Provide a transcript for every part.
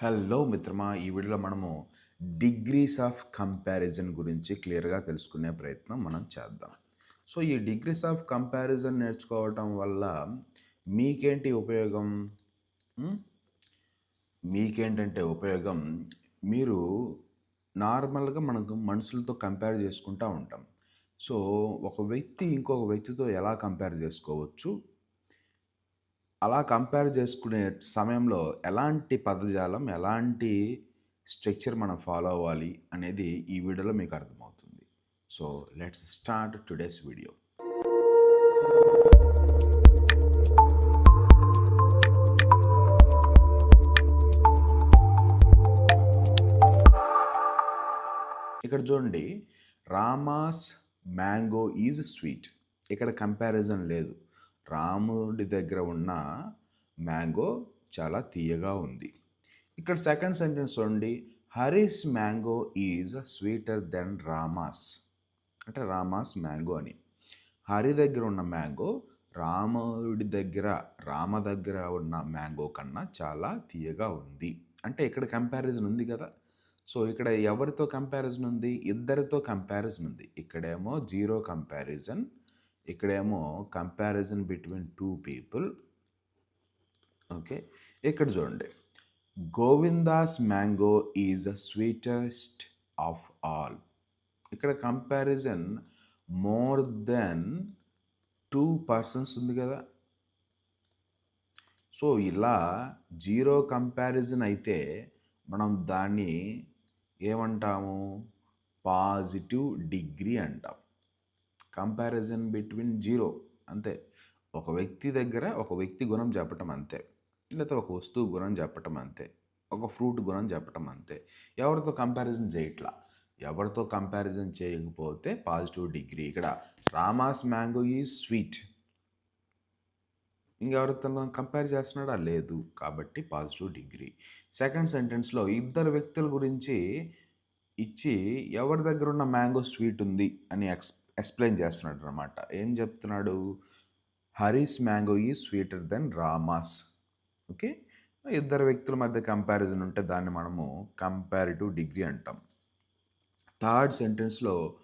Hello మిత్రమా ఈ వీడియోలో మనము డిగ్రీస్ ఆఫ్ కంపారిజన్ గురించి క్లియర్గా తెలుసుకునే ప్రయత్నం మనం చేద్దాం. సో ఈ డిగ్రీస్ ఆఫ్ కంపారిజన్ నేర్చుకోవటం వల్ల మీకేంటి ఉపయోగం? మీకేంటంటే ఉపయోగం? మీరు నార్మల్గా మనకు మనుషులతో కంపేర్ చేసుకుంటూ ఉంటాం. సో ఒక వ్యక్తి ఇంకొక వ్యక్తితో ఎలా కంపేర్ చేసుకోవచ్చు? అలా కంపేర్ చేసుకునే సమయంలో ఎలాంటి పదజాలం ఎలాంటి స్ట్రక్చర్ మనం ఫాలో అవ్వాలి అనేది ఈ వీడియోలో మీకు అర్థమవుతుంది. So let's start today's video. ఇక్కడ చూడండి రామాస్ మ్యాంగో ఈజ్ స్వీట్. ఇక్కడ కంపారిజన్ లేదు. రాముడి దగ్గర ఉన్న మ్యాంగో చాలా తీయగా ఉంది. ఇక్కడ సెకండ్ సెంటెన్స్ చూడండి. Hari's mango is sweeter than Rama's. అంటే రామాస్ మ్యాంగో అని. హరి దగ్గర ఉన్న మ్యాంగో రాముడి దగ్గర రామ దగ్గర ఉన్న మ్యాంగో కన్నా చాలా తీయగా ఉంది. అంటే ఇక్కడ కంపారిజన్ ఉంది కదా. సో ఇక్కడ ఎవరితో కంపారిజన్ ఉంది? ఇద్దరితో కంపారిజన్ ఉంది. ఇక్కడేమో జీరో కంపారిజన్ ఇక్కడేమో comparison between two people okay ఇక్కడ చూడండి. Govinda's mango is a sweetest of all ఇక్కడ comparison more than two persons ఉంది కదా. సో ఇలా జీరో కంపారిజన్ అయితే మనం దాన్ని ఏమంటాము? పాజిటివ్ డిగ్రీ అంటాం. కంపారిజన్ బిట్వీన్ జీరో అంతే. ఒక వ్యక్తి దగ్గర ఒక వ్యక్తి గుణం చెప్పటం అంతే. లేకపోతే ఒక వస్తువు గుణం చెప్పటం అంతే. ఒక ఫ్రూట్ గుణం చెప్పటం అంతే. ఎవరితో కంపారిజన్ చేయట్లా? ఎవరితో కంపారిజన్ చేయకపోతే పాజిటివ్ డిగ్రీ ఇక్కడ రామాస్ మ్యాంగో ఈజ్ స్వీట్. ఇంకెవరితో కంపేర్ చేస్తున్నాడా? లేదు. కాబట్టి పాజిటివ్ డిగ్రీ సెకండ్ సెంటెన్స్లో ఇద్దరు వ్యక్తుల గురించి ఇచ్చి ఎవరి దగ్గర ఉన్న మ్యాంగో స్వీట్ ఉంది అని ఎక్స్ ఎక్స్ప్లెయిన్ చేస్తున్నాడు అనమాట ఏం చెప్తున్నాడు? Hari's mango is sweeter than Rama's. Okay? ఇద్దరు వ్యక్తుల మధ్య కంపారిజన్ ఉంటే దాన్ని మనము కంపారిటివ్ డిగ్రీ అంటాం. Third సెంటెన్స్లో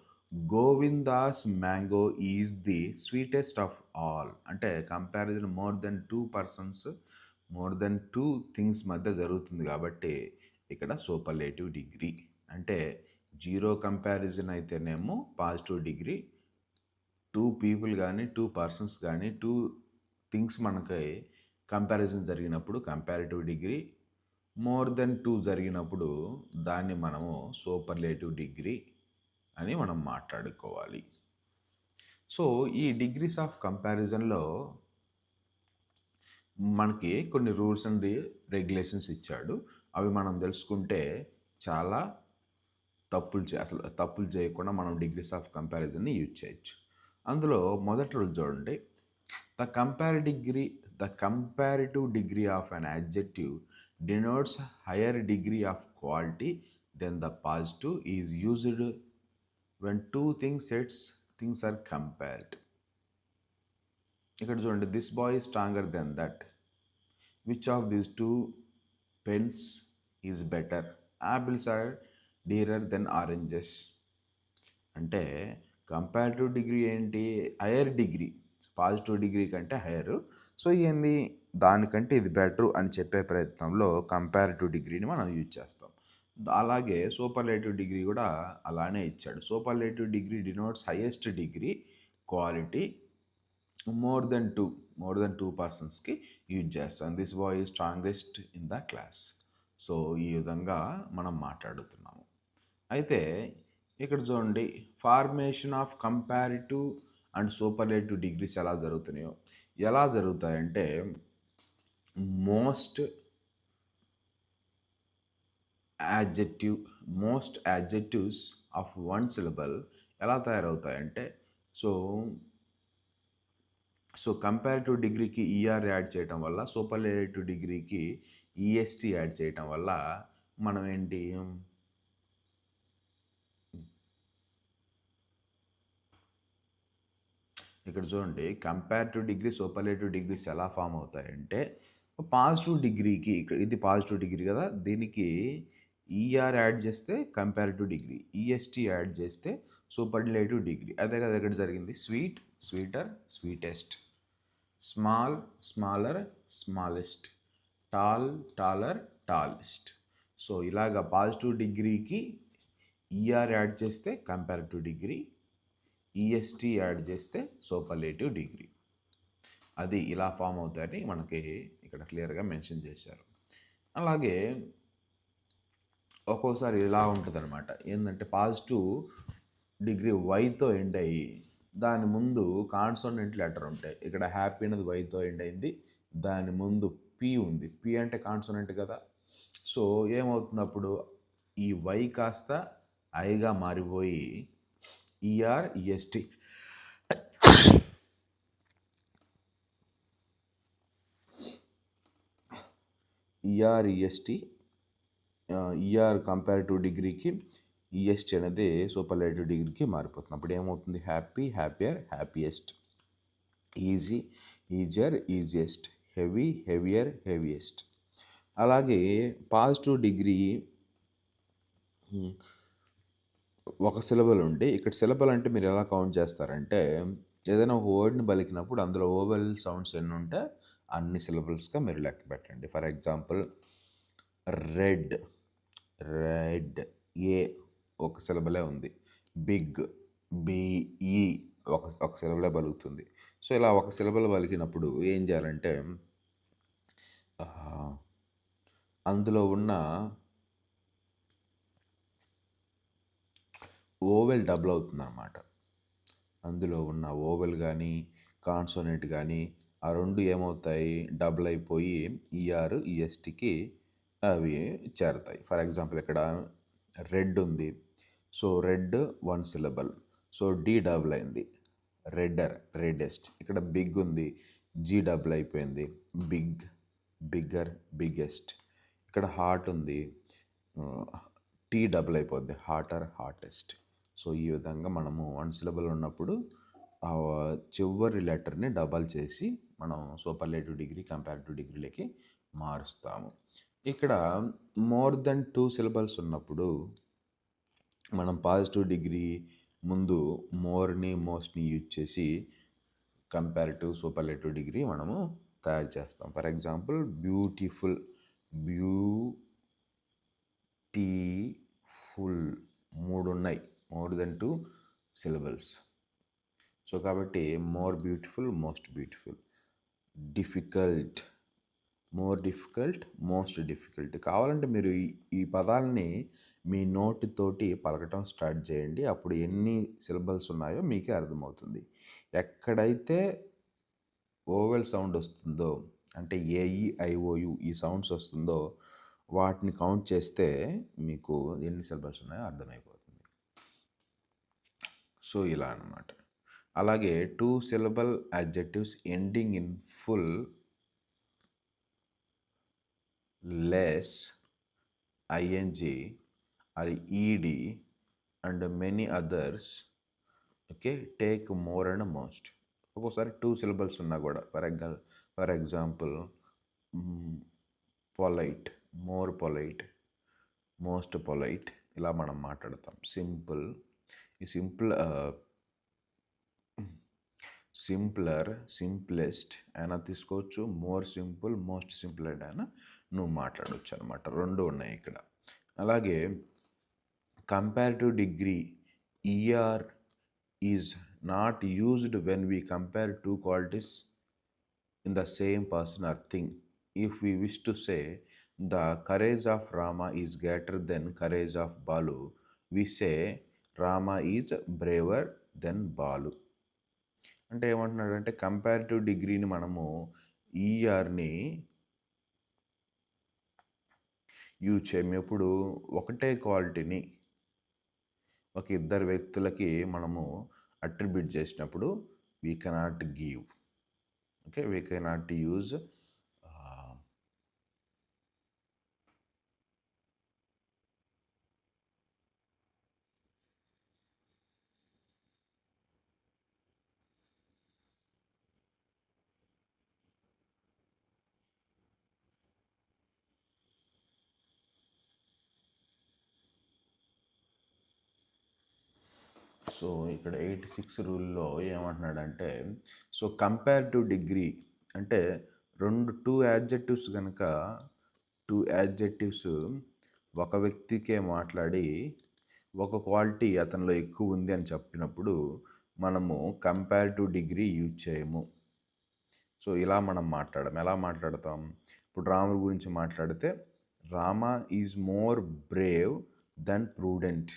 Govinda's mango is the sweetest of all. అంటే comparison more than two persons more than two things మధ్య జరుగుతుంది కాబట్టి ఇక్కడ సూపర్లేటివ్ డిగ్రీ. అంటే జీరో కంపారిజన్ అయితేనేమో పాజిటివ్ డిగ్రీ. టూ పీపుల్ కానీ టూ పర్సన్స్ కానీ టూ థింగ్స్ మనకి కంపారిజన్ జరిగినప్పుడు comparative degree more than two జరిగినప్పుడు దాన్ని మనము సూపర్లేటివ్ డిగ్రీ అని మనం మాట్లాడుకోవాలి. సో ఈ డిగ్రీస్ ఆఫ్ కంపారిజన్లో మనకి కొన్ని రూల్స్ అండ్ రెగ్యులేషన్స్ ఇచ్చాడు. అవి మనం తెలుసుకుంటే చాలా తప్పులు చే అసలు తప్పులు చేయకుండా మనం డిగ్రీస్ ఆఫ్ కంపారిజన్ని యూజ్ చేయొచ్చు. అందులో మొదటి రోజు చూడండి. The compare degree the comparative degree of an adjective denotes higher degree of quality than the positive is used when two things sets things are compared. ఇక్కడ చూడండి this boy stronger than that which of these two pens is better apples are dearer than oranges అంటే comparative degree ఏంటి? Higher degree positive degree కంటే higher so ఏంది? దానికంటే ఇది better అని చెప్పే ప్రయత్నంలో కంపారిటివ్ డిగ్రీని మనం యూజ్ చేస్తాం. అలాగే సూపర్లేటివ్ డిగ్రీ కూడా అలానే ఇచ్చాడు. Superlative degree denotes highest degree quality more than two more than two పర్సన్స్కి యూజ్ చేస్తాం. This boy is strongest in the class so ఈ విధంగా మనం మాట్లాడుతున్నాం. అయితే ఇక్కడ చూడండి formation of comparative and superlative degrees ఎలా జరుగుతున్నాయో. ఎలా జరుగుతాయంటే most adjective most adjectives of one syllable ఎలా తయారవుతాయంటే సో సో కంపారిటివ్ డిగ్రీకి ఈఆర్ యాడ్ చేయటం వల్ల సూపర్లేటివ్ డిగ్రీకి ఈఎస్టీ యాడ్ చేయటం వల్ల మనం ఏంటి ఇక్కడ చూడండి కంపారిటివ్ డిగ్రీ సూపర్లేటివ్ డిగ్రీస్ ఎలా ఫామ్ అవుతాయంటే పాజిటివ్ డిగ్రీకి ఇక్కడ ఇది పాజిటివ్ డిగ్రీ కదా దీనికి ఈఆర్ యాడ్ చేస్తే comparative degree E S T add చేస్తే సూపర్లేటివ్ డిగ్రీ అదే కదా ఇక్కడ జరిగింది sweet sweeter sweetest small smaller smallest tall taller tallest so ఇలాగ పాజిటివ్ డిగ్రీకి ఈఆర్ యాడ్ చేస్తే comparative degree E S T add చేస్తే సూపర్లేటివ్ డిగ్రీ. అది ఇలా ఫామ్ అవుతాయని మనకి ఇక్కడ క్లియర్గా మెన్షన్ చేశారు. అలాగే ఒక్కోసారి ఇలా ఉంటుంది అనమాట ఏంటంటే పాజిటివ్ డిగ్రీ వైతో ఎండ్ అయ్యి దాని ముందు కాన్సోనెంట్ లెటర్ ఉంటాయి. ఇక్కడ హ్యాపీ అనేది వైతో ఎండ్ అయింది దాని ముందు పి ఉంది. పి అంటే కాన్సోనెంట్ కదా. సో ఏమవుతుంది అప్పుడు ఈ వై కాస్త ఐగా మారిపోయి ER EST ER EST ER comparative డిగ్రీకి ఈఎస్టీ అనేది సూపర్లేటివ్ డిగ్రీకి మారిపోతుంది అప్పుడు ఏమవుతుంది happy happier happiest easy easier easiest heavy heavier heaviest అలాగే పాజిటివ్ డిగ్రీ ఒక సిలబల్ ఉంటే ఇక్కడ సిలబల్ అంటే మీరు ఎలా కౌంట్ చేస్తారంటే ఏదైనా ఒక వర్డ్ని పలికినప్పుడు అందులో ఓవెల్ సౌండ్స్ ఎన్ని ఉంటే అన్ని సిలబల్స్గా మీరు లెక్క పెట్టండి. ఫర్ ఎగ్జాంపుల్ రెడ్ రెడ్ ఏ ఒక సిలబలే ఉంది. బిగ్ బిఈ ఒక ఒక సిలబలే పలుకుతుంది సో ఇలా ఒక సిలబల్ పలికినప్పుడు ఏం చేయాలంటే అందులో ఉన్న ఓవెల్ డబుల్ అవుతుందన్నమాట. అందులో ఉన్న ఓవెల్ కానీ కాన్సోనెంట్ కానీ ఆ రెండు ఏమవుతాయి? డబుల్ అయిపోయి ఈఆర్ ఈఎస్టీకి అవి చేరతాయి. ఫర్ ఎగ్జాంపుల్ ఇక్కడ రెడ్ ఉంది. So red one syllable. So D double అయింది. Redder reddest. ఇక్కడ బిగ్ ఉంది. జీ డబుల్ అయిపోయింది. Big bigger biggest. ఇక్కడ హార్ట్ ఉంది. టీ డబుల్ అయిపోద్ది. Hotter hottest. సో ఈ విధంగా మనము వన్ సిలబుల్ ఉన్నప్పుడు ఆ చివరి లెటర్ని డబల్ చేసి మనం సూపర్లేటివ్ డిగ్రీ కంపారిటివ్ డిగ్రీలకి మారుస్తాము. ఇక్కడ మోర్ దెన్ టూ సిలబల్స్ ఉన్నప్పుడు మనం పాజిటివ్ డిగ్రీ ముందు మోర్ని మోస్ట్ని యూజ్ చేసి కంపారిటివ్ సూపర్లేటివ్ డిగ్రీ మనము తయారు చేస్తాం. ఫర్ ఎగ్జాంపుల్ బ్యూటిఫుల్ బ్యూటీఫుల్ మూడు ఉన్నాయి. More than two syllables. So కాబట్టి more beautiful most beautiful. Difficult more difficult most difficult. కావాలంటే మీరు ఈ ఈ పదాలని మీ నోటితోటి పలకటం స్టార్ట్ చేయండి. అప్పుడు ఎన్ని సిలబల్స్ ఉన్నాయో మీకే అర్థమవుతుంది. ఎక్కడైతే ఓవెల్ సౌండ్ వస్తుందో అంటే ఏఈఐఓయు ఈ సౌండ్స్ వస్తుందో వాటిని కౌంట్ చేస్తే మీకు ఎన్ని సిలబల్స్ ఉన్నాయో అర్థమైపోతుంది. సో ఇలా అన్నమాట. అలాగే two syllable adjectives ending in ful less ING or ED and many others. Okay take more and most. ఒక్కోసారి టూ సిలబల్స్ ఉన్నా కూడా for example for example polite more polite most polite ఇలా మనం మాట్లాడతాం. సింపుల్ సింపుల్ సింప్లర్ సింప్లెస్ట్ అయినా తీసుకోవచ్చు. More simple most simple అయినా నువ్వు మాట్లాడవచ్చు అనమాట రెండు ఉన్నాయి ఇక్కడ. అలాగే comparative degree ER is not used when we compare two qualities in the same person or thing if we wish to say the courage of Rama is greater than courage of Balu we say Rama is braver than Balu. అంటే ఏమంటున్నాడంటే comparative డిగ్రీని మనము e ఈఆర్ని use చేయము ఎప్పుడు ఒకటే క్వాలిటీని ఒక ఇద్దరు వ్యక్తులకి మనము అట్రిబ్యూట్ చేసినప్పుడు we cannot give okay we cannot use so ఇక్కడ ఎయిటీ సిక్స్ రూల్లో ఏమంటున్నాడంటే సో కంపేర్ టు డిగ్రీ అంటే రెండు టూ యాడ్జెక్టివ్స్ కనుక టూ యాడ్జెక్టివ్స్ ఒక వ్యక్తికే మాట్లాడి ఒక క్వాలిటీ అతనిలో ఎక్కువ ఉంది అని చెప్పినప్పుడు మనము కంపేర్ టు డిగ్రీ యూజ్ చేయము. సో ఇలా మనం మాట్లాడము. ఎలా మాట్లాడతాం? ఇప్పుడు రాముడి గురించి మాట్లాడితే Rama is more brave than prudent.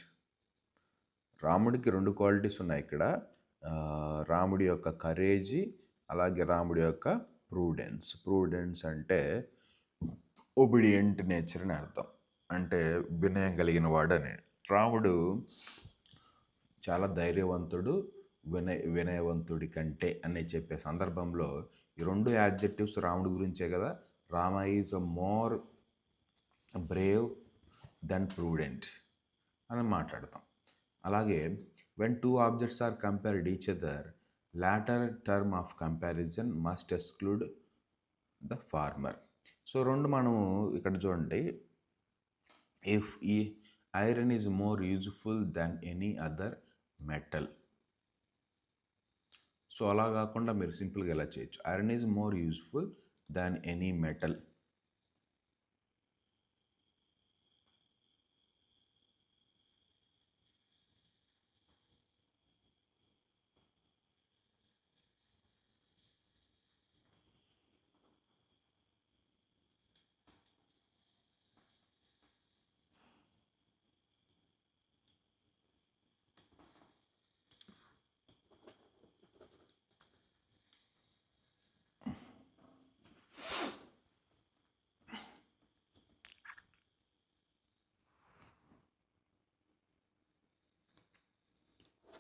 రాముడికి రెండు క్వాలిటీస్ ఉన్నాయి ఇక్కడ. రాముడి యొక్క కరేజీ అలాగే రాముడి యొక్క ప్రూడెన్స్ ప్రూడెన్స్ అంటే ఒబిడియంట్ నేచర్ అని అర్థం. అంటే వినయం కలిగిన వాడని. రాముడు చాలా ధైర్యవంతుడు వినయ వినయవంతుడి కంటే అని చెప్పే సందర్భంలో ఈ రెండు యాడ్జెక్టివ్స్ రాముడి గురించే కదా. Rama is a more brave than prudent అని మాట్లాడతాం. అలాగే when two objects are compared each other latter term of comparison must exclude the former so రెండు మనము ఇక్కడ చూడండి. ఇఫ్ ఈ iron is more useful than any other metal so అలా కాకుండా మీరు సింపుల్గా ఎలా చేయొచ్చు? Iron is more useful than any metal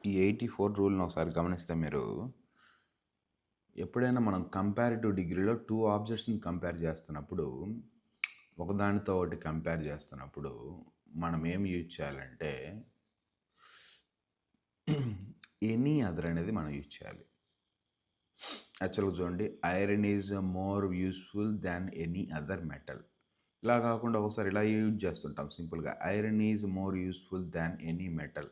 ఈ ఎయిటీ ఫోర్ రూల్ని ఒకసారి గమనిస్తే మీరు ఎప్పుడైనా మనం కంపారిటివ్ డిగ్రీలో టూ ఆబ్జెక్ట్స్ని కంపేర్ చేస్తున్నప్పుడు ఒకదానితో ఒకటి కంపేర్ చేస్తున్నప్పుడు మనం ఏం యూజ్ చేయాలంటే ఎనీ అదర్ అనేది మనం యూజ్ చేయాలి. యాక్చువల్గా చూడండి iron is more useful than any other metal ఇలా కాకుండా ఒకసారి ఇలా యూజ్ చేస్తుంటాం సింపుల్గా. Iron is more useful than any metal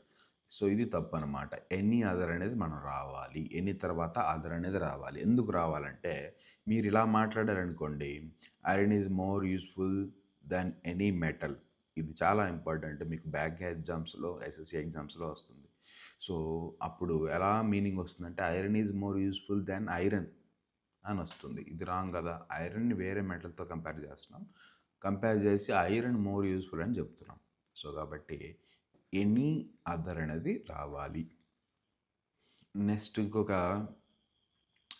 so ఇది తప్పు అనమాట ఎనీ అదర్ అనేది మనం రావాలి. ఎనీ తర్వాత అదర్ అనేది రావాలి. ఎందుకు రావాలంటే మీరు ఇలా మాట్లాడారనుకోండి iron is more useful than any metal. ఇది చాలా ఇంపార్టెంట్. మీకు బ్యాక్ ఎగ్జామ్స్లో ఎస్ఎస్సి ఎగ్జామ్స్లో వస్తుంది. సో అప్పుడు ఎలా మీనింగ్ వస్తుందంటే iron is more useful than iron అని వస్తుంది. ఇది రాంగ్ కదా? ఐరన్ని వేరే మెటల్తో కంపేర్ చేస్తున్నాం. కంపేర్ చేసి ఐరన్ మోర్ యూస్ఫుల్ అని చెప్తున్నాం. సో కాబట్టి ఎనీ అదర్ అనేది రావాలి. నెక్స్ట్ ఇంకొక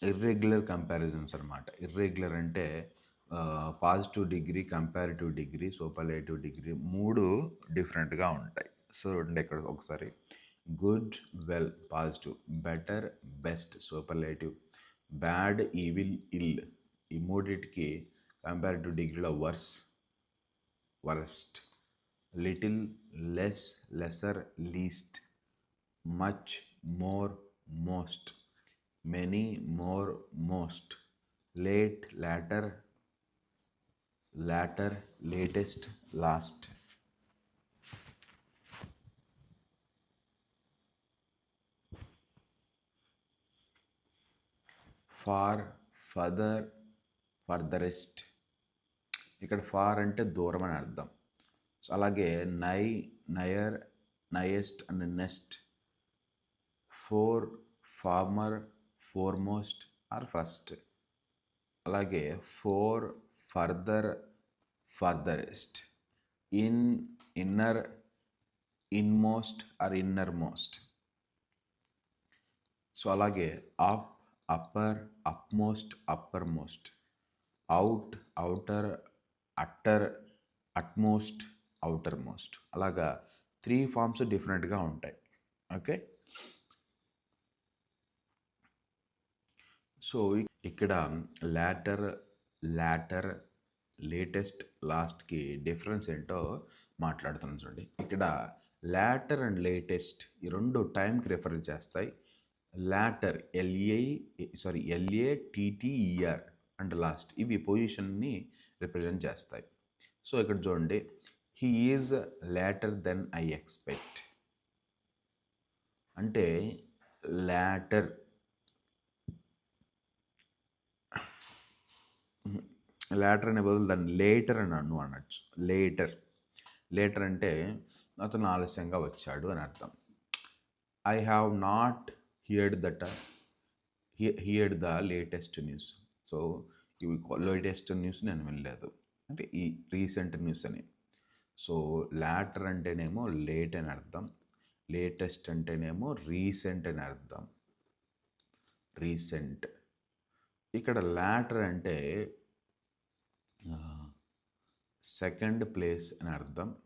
ఇర్రెగ్యులర్ కంపారిజన్స్ అనమాట ఇర్రెగ్యులర్ అంటే positive degree comparative degree superlative degree మూడు డిఫరెంట్గా ఉంటాయి. సో రెండు ఇక్కడ ఒకసారి. Good well positive better best superlative bad evil ill ఈ మూడిటికి కంపారిటివ్ డిగ్రీలో worse worst little less lesser least much more most many more most late latter latter latest last far farther furthest ఇక్కడ far అంటే దూరం అని అర్థం. So అలాగే nigh nigher nighest and next fore former foremost or first అలాగే fore further furthest in inner inmost or inner most so అలాగే up upper upmost upper most out outer utter utmost outer most అలాగా three forms డిఫరెంట్గా ఉంటాయి. Okay? So ఇక్కడ latter latter latest లాస్ట్కి difference ఏంటో మాట్లాడుతున్నాం చూడండి. ఇక్కడ లాటర్ అండ్ లేటెస్ట్ ఈ రెండు టైంకి రిఫర్ చేస్తాయి. Latter L A sorry L A T T E R and last ఇవి పొజిషన్ని రిప్రజెంట్ చేస్తాయి. సో ఇక్కడ చూడండి. He is later than I expect అంటే లేటర్ లేటర్ అనే బదులు దాన్ని లేటర్ అని అను అనొచ్చు. లేటర్ లేటర్ అంటే అతను ఆలస్యంగా వచ్చాడు అని అర్థం. I have not heard that heard the latest news so ఇవి లేటెస్ట్ న్యూస్ నేను వినలేదు. అంటే ఈ రీసెంట్ న్యూస్ అని. సో లాటర్ అంటేనేమో లేట్ అని అర్థం. లేటెస్ట్ అంటేనేమో రీసెంట్ అని అర్థం. రీసెంట్. ఇక్కడ లాటర్ అంటే సెకండ్ ప్లేస్ అని అర్థం.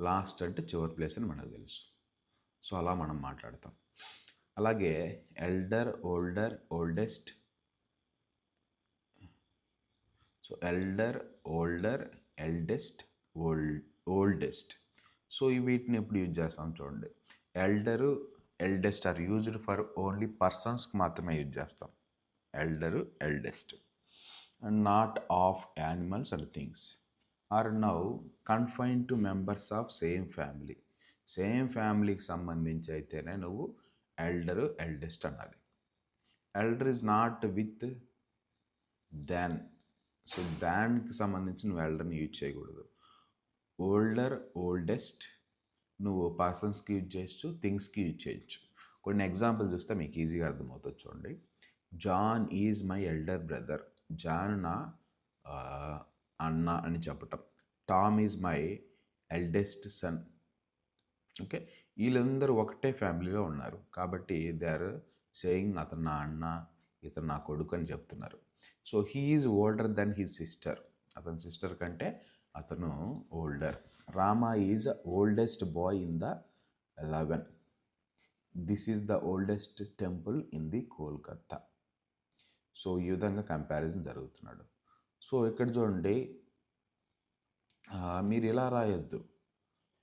లాస్ట్ అంటే చివరి ప్లేస్ అని మనకు తెలుసు. సో అలా మనం మాట్లాడతాం. అలాగే elder older oldest. So elder older eldest. Old oldest. So ఈ వీటిని ఎప్పుడు యూజ్ చేస్తాం చూడండి. Elder eldest are used for only పర్సన్స్కి మాత్రమే యూజ్ చేస్తాం. Elder eldest. And not of animals and things. Are now confine to members of same family. Same ఫ్యామిలీకి సంబంధించి అయితేనే నువ్వు ఎల్డరు ఎల్డెస్ట్ అనాలి. Elder is not with than. So దానికి సంబంధించి నువ్వు ఎల్డర్ని యూజ్ చేయకూడదు. ఓల్డర్ ఓల్డెస్ట్ నువ్వు పర్సన్స్కి యూజ్ చేయొచ్చు థింగ్స్కి యూజ్ చేయొచ్చు. కొన్ని ఎగ్జాంపుల్ చూస్తే మీకు ఈజీగా అర్థమవుతుంది చూడండి. John is my elder brother. John నా అన్న అని చెప్పటం. Tom is my eldest son. Okay? వీళ్ళందరూ ఒకటే ఫ్యామిలీలో ఉన్నారు. కాబట్టి దే ఆర్ సేయింగ్ అతను నా అన్న ఇతను నా కొడుకు అని చెప్తున్నారు. So he is older than his sister. అతని సిస్టర్ కంటే అతను older Rama is oldest boy in the eleven this is the oldest temple in the Kolkata so ఈ విధంగా కంపారిజన్ జరుగుతున్నాడు. సో ఇక్కడ చూడండి? మీరు ఇలా రాయొద్దు.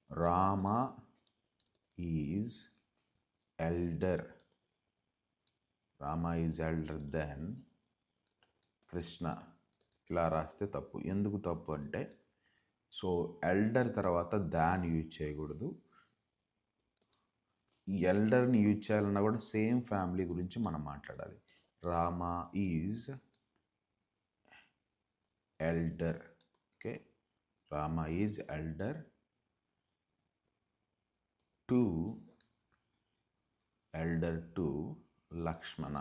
Rama is elder Rama is elder than Krishna ఇలా రాస్తే తప్పు. ఎందుకు తప్పు అంటే సో ఎల్డర్ తర్వాత దాన్ యూజ్ చేయకూడదు. ఈ ఎల్డర్ని యూజ్ చేయాలన్నా కూడా సేమ్ ఫ్యామిలీ గురించి మనం మాట్లాడాలి. Rama is elder okay? Rama is elder to elder to Lakshmana.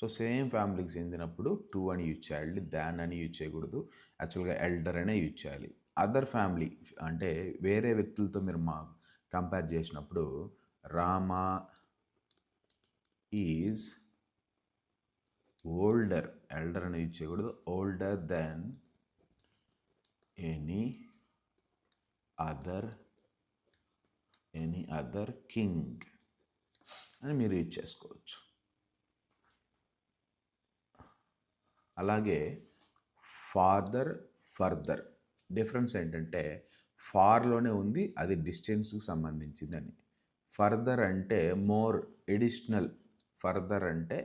So same ఫ్యామిలీకి చెందినప్పుడు టూ అని యూజ్ చేయాలి దాన్ అని యూజ్ చేయకూడదు. యాక్చువల్గా ఎల్డర్ అనే యూజ్ చేయాలి. అదర్ ఫ్యామిలీ అంటే వేరే వ్యక్తులతో మీరు మా కంపేర్ చేసినప్పుడు రామ ఈజ్ ఓల్డర్. ఎల్డర్ అని యూజ్ చేయకూడదు. Older than any other any other king అని మీరు యూజ్ చేసుకోవచ్చు. అలాగే ఫార్దర్ ఫర్దర్ డిఫరెన్స్ ఏంటంటే ఫార్లోనే ఉంది అది డిస్టెన్స్కి సంబంధించిందని. ఫర్దర్ అంటే మోర్ ఎడిషనల్ ఫర్దర్ అంటే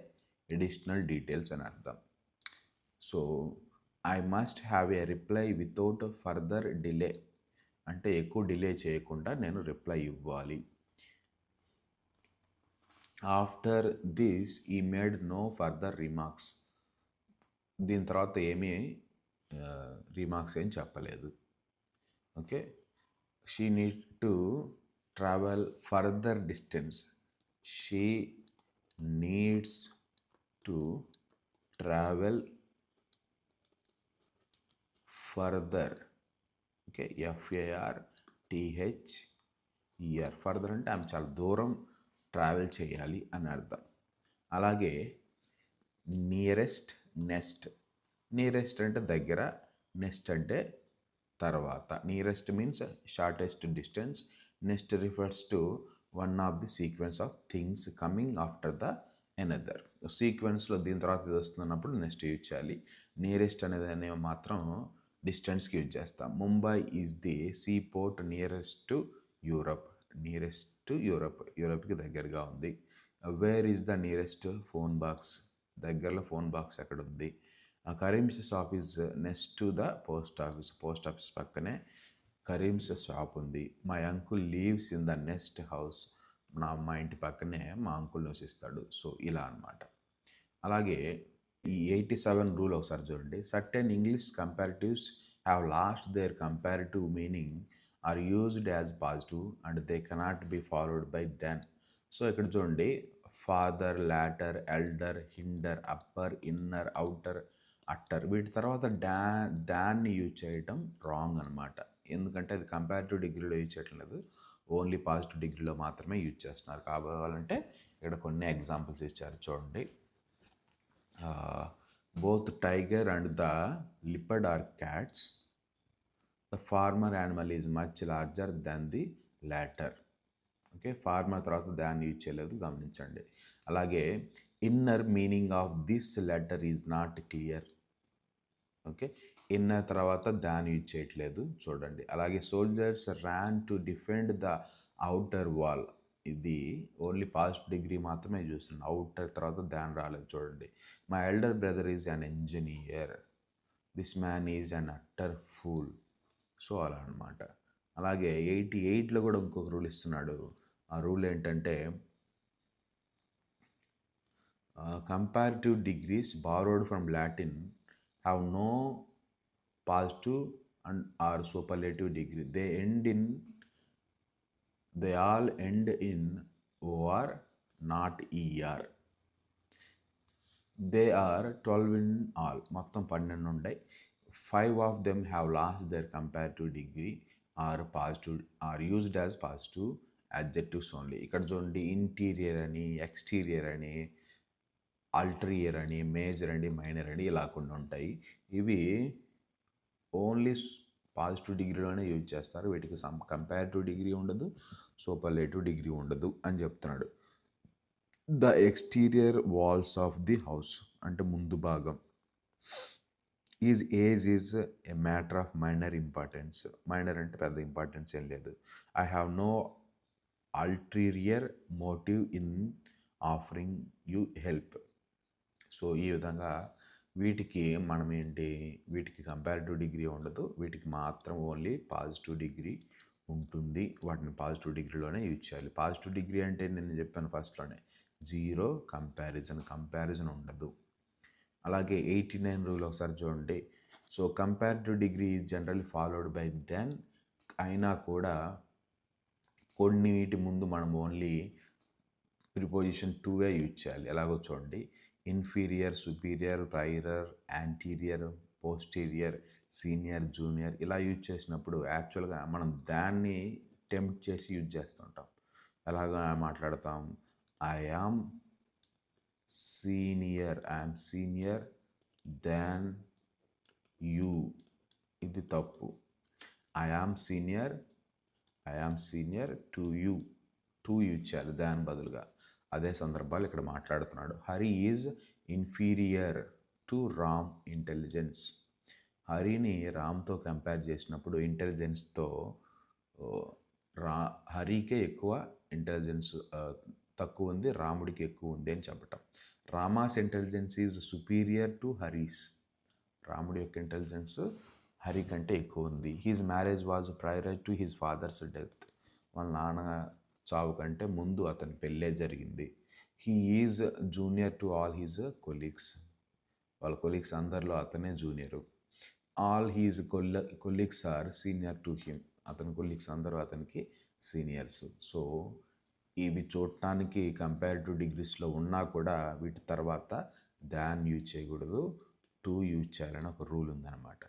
ఎడిషనల్ డీటెయిల్స్ అని అర్థం. So I must have a reply without further delay అంటే ఎక్కువ డిలే చేయకుండా నేను రిప్లై ఇవ్వాలి. After this he made no further remarks దీని తర్వాత ఏమీ రిమార్క్స్ ఏం చెప్పలేదు. Okay? She need to travel further distance. She needs to travel further. Okay? F A R T H E R further అంటే ఆమె చాలా దూరం ట్రావెల్ చేయాలి అని అర్థం. అలాగే నియరెస్ట్ నెస్ట్ నియరెస్ట్ అంటే దగ్గర నెక్స్ట్ అంటే తర్వాత. Nearest means shortest distance next refers to one of the sequence of things coming after the another సీక్వెన్స్లో దీని తర్వాత ఇది వస్తున్నప్పుడు నెక్స్ట్ యూజ్ చేయాలి. నియరెస్ట్ అనేది అనే మాత్రం డిస్టెన్స్కి యూజ్ చేస్తాం. Mumbai is the sea port nearest to Europe nearest to Europe యూరప్కి దగ్గరగా ఉంది. Where is the nearest phone box దగ్గరలో ఫోన్ బాక్స్ ఎక్కడ ఉంది Karim's office next to the post office post office పక్కనే కరీమ్స్ షాప్ ఉంది. My uncle lives in the next house నా మా ఇంటి పక్కనే మా అంకుల్ నివసిస్తాడు. సో ఇలా అన్నమాట. అలాగే ఈ ఎయిటీ సెవెన్ రూల్ ఒకసారి చూడండి. Certain English comparatives have lost their comparative meaning are used as positive and they cannot be followed by than so ఇక్కడ చూడండి. Farther latter elder hinder upper inner outer utter. వీటి తర్వాత డా దాన్ని use చేయటం wrong అనమాట ఎందుకంటే అది కంపారిటివ్ డిగ్రీలో యూజ్ చేయటం లేదు. ఓన్లీ పాజిటివ్ డిగ్రీలో మాత్రమే యూజ్ చేస్తున్నారు. కావాలంటే ఇక్కడ కొన్ని ఎగ్జాంపుల్స్ ఇచ్చారు చూడండి. Both tiger and the leopard are cats. The former animal is much larger than the latter. Okay? Former తర్వాత దాన్ని యూజ్ చేయలేదు గమనించండి. అలాగే inner meaning of this letter is not clear. Okay? Inner తర్వాత దాన్ని యూజ్ చేయట్లేదు. చూడండి. అలాగే soldiers ran to defend the outer wall. ఇది ఓన్లీ పాజిటివ్ డిగ్రీ మాత్రమే చూస్తున్నాను అవుటర్ తర్వాత దాని రాలేదు. చూడండి. My elder brother is an engineer. This man is an utter fool. So అలా అనమాట అలాగే ఎయిటీ ఎయిట్లో కూడా ఇంకొక రూల్ ఇస్తున్నాడు. ఆ రూల్ ఏంటంటే comparative degrees borrowed from Latin have no positive and or superlative degree they end in they all end in O R not E R they are twelve in all మొత్తం పన్నెండు ఉన్నాయి five of them have lost their comparative degree or positive are used as positive adjectives only ఇక్కడ చూడండి interior అని exterior అని అల్టరియర్ అని major అని minor అని ఇలా కొన్ని ఉంటాయి. ఇవి ఓన్లీ పాజిటివ్ డిగ్రీలోనే యూజ్ చేస్తారు. వీటికి సమ్ కంపారిటివ్ డిగ్రీ ఉండదు సూపర్లేటివ్ డిగ్రీ ఉండదు అని చెప్తున్నాడు. The exterior walls of the house అంటే ముందు భాగం is age is a matter of minor importance minor అంటే పెద్ద ఇంపార్టెన్స్ ఏం లేదు. I have no ulterior motive in offering you help so ఈ విధంగా వీటికి మనం ఏంటి వీటికి కంపారిటివ్ డిగ్రీ ఉండదు. వీటికి మాత్రం ఓన్లీ పాజిటివ్ డిగ్రీ ఉంటుంది. వాటిని పాజిటివ్ డిగ్రీలోనే యూజ్ చేయాలి. పాజిటివ్ డిగ్రీ అంటే నేను చెప్పాను ఫస్ట్లోనే జీరో కంపారిజన్ కంపారిజన్ ఉండదు. అలాగే ఎయిటీ నైన్ రూల్ ఒకసారి చూడండి. So comparative degree is generally followed by than అయినా కూడా కొన్నిటి ముందు మనం ఓన్లీ ప్రిపోజిషన్ టూవే యూజ్ చేయాలి. ఎలాగో చూడండి. Inferior superior prior anterior posterior senior junior ఇలా యూజ్ చేసినప్పుడు యాక్చువల్గా మనం దాన్ని టెంప్ట్ చేసి యూజ్ చేస్తుంటాం. ఎలాగా మాట్లాడతాం? I am senior I'm senior than you. ఇది తప్పు. I am senior I am senior to you to you ఇచ్చారు దాని బదులుగా. అదే సందర్భాలు ఇక్కడ మాట్లాడుతున్నాడు. Hari is inferior to Ram intelligence. హరిని రామ్తో కంపేర్ చేసినప్పుడు ఇంటెలిజెన్స్తో రా హరికే ఎక్కువ ఇంటెలిజెన్స్ తక్కువ ఉంది రాముడికి ఎక్కువ ఉంది అని చెప్పటం. Rama's intelligence is superior to Hari's. రాముడి యొక్క ఇంటెలిజెన్స్ హరి కంటే ఎక్కువ ఉంది. His marriage was prior to his father's death వాళ్ళ నాన్న చావు కంటే ముందు అతని పెళ్ళే జరిగింది. He is junior to all his colleagues వాళ్ళ కొలీగ్స్ అందరిలో అతనే junior all his Kolla colleagues are senior to him అతని కొలీగ్స్ అందరూ అతనికి సీనియర్స్ సో ఇవి చూడటానికి కంపారిటివ్ డిగ్రీస్లో ఉన్నా కూడా వీటి తర్వాత దాన్ యూజ్ చేయకూడదు. టూ యూజ్ చేయాలని ఒక రూల్ ఉందన్నమాట.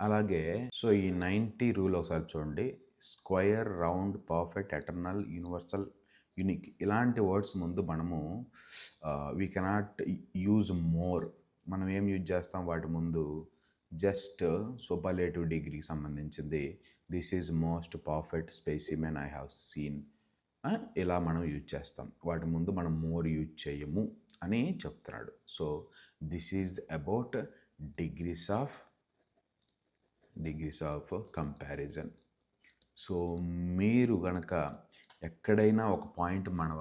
అలాగే సో ఈ నైంటీ రూల్ ఒకసారి చూడండి. Square round perfect eternal universal unique ఇలాంటి వర్డ్స్ ముందు మనము వీ కెనాట్ యూజ్ మోర్ మనం ఏం యూజ్ చేస్తాం వాటి ముందు? జస్ట్ సూపర్లేటివ్ డిగ్రీకి సంబంధించింది. This is most perfect specimen I have seen ఇలా మనం యూజ్ చేస్తాం. వాటి ముందు మనం మోర్ యూజ్ చేయము అని చెప్తున్నాడు. So this is about degrees of degrees of comparison so మీరు గనక ఎక్కడైనా ఒక పాయింట్ మన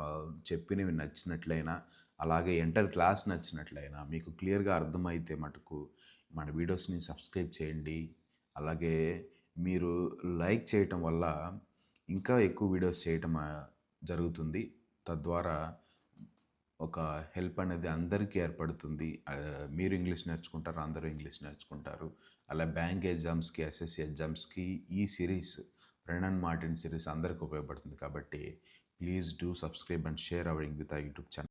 చెప్పినవి నచ్చినట్లయినా అలాగే ఎంటర్ క్లాస్ నచ్చినట్లయినా మీకు క్లియర్గా అర్థమైతే మటుకు మన వీడియోస్ని సబ్స్క్రైబ్ చేయండి. అలాగే మీరు లైక్ చేయటం వల్ల ఇంకా ఎక్కువ వీడియోస్ చేయటం జరుగుతుంది. తద్వారా ఒక హెల్ప్ అనేది అందరికీ ఏర్పడుతుంది. మీరు ఇంగ్లీష్ నేర్చుకుంటారు అందరూ ఇంగ్లీష్ నేర్చుకుంటారు. అలా బ్యాంక్ ఎగ్జామ్స్కి ఎస్ఎస్సి ఎగ్జామ్స్కి ఈ series friend and Martin series అందరికీ ఉపయోగపడుతుంది. కాబట్టి please do subscribe and share our with YouTube channel.